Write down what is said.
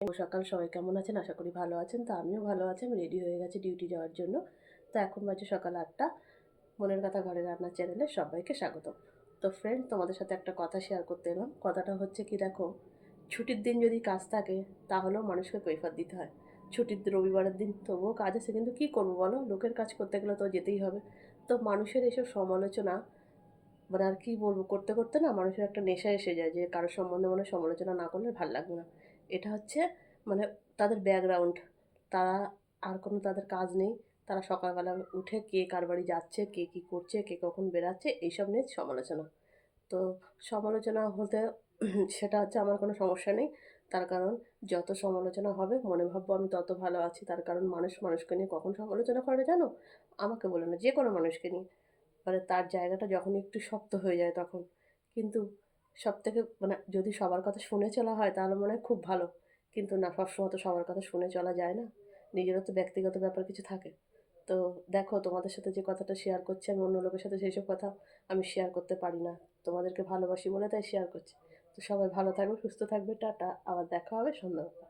সকাল, সবাই কেমন আছেন? আশা করি ভালো আছেন। তো আমিও ভালো আছি। আমি রেডি হয়ে গেছি ডিউটি যাওয়ার জন্য। তো এখন বাজে সকাল আটটা। মনের কথা ঘরে রান্নার চ্যানেলে সবাইকে স্বাগত। তো ফ্রেন্ড তোমাদের সাথে একটা কথা শেয়ার করতে এলাম। কথাটা হচ্ছে কি, দেখো, ছুটির দিন যদি কাজ থাকে, তাহলেও মানুষকে কৈফাত দিতে হয়। ছুটির রবিবারের দিন তবুও কাজ আছে। কিন্তু কী করব বলো? লোকের কাজ করতে গেলে তো যেতেই হবে। তো মানুষের এসব সমালোচনা মানে আর কি বলব? করতে করতে না মানুষের একটা নেশা এসে যায় যে, কারোর সম্বন্ধে মানে সমালোচনা না করলে ভালো লাগবে না। এটা হচ্ছে মানে তাদের ব্যাকগ্রাউন্ড তারা আর কোনো তাদের কাজ নেই। তারা সকালবেলা উঠে কে কার বাড়ি যাচ্ছে, কে কী করছে, কে কখন বেরাচ্ছে এইসব নিয়ে সমালোচনা। তো সমালোচনা হতে সেটা হচ্ছে আমার কোনো সমস্যা নেই। তার কারণ যত সমালোচনা হবে, মনে ভাববো আমি তত ভালো আছি। তার কারণ মানুষ মানুষকে নিয়ে কখন সমালোচনা করে জানো? আমাকে বলে না যে কোনো মানুষকে নিয়ে। মানে তার জায়গাটা যখন একটু শক্ত হয়ে যায় তখন। কিন্তু সব থেকে মানে যদি সবার কথা শুনে চলা হয় তাহলে মনে হয় খুব ভালো। কিন্তু না, সবসময় তো সবার কথা শুনে চলা যায় না। নিজেরও তো ব্যক্তিগত ব্যাপার কিছু থাকে। তো দেখো, তোমাদের সাথে যে কথাটা শেয়ার করছি, আমি অন্য লোকের সাথে সেই সব কথা আমি শেয়ার করতে পারি না। তোমাদেরকে ভালোবাসি বলে তাই শেয়ার করছি। তো সবাই ভালো থাকবে, সুস্থ থাকবে, টাটা। আবার দেখা হবে সন্ধ্যাবেলা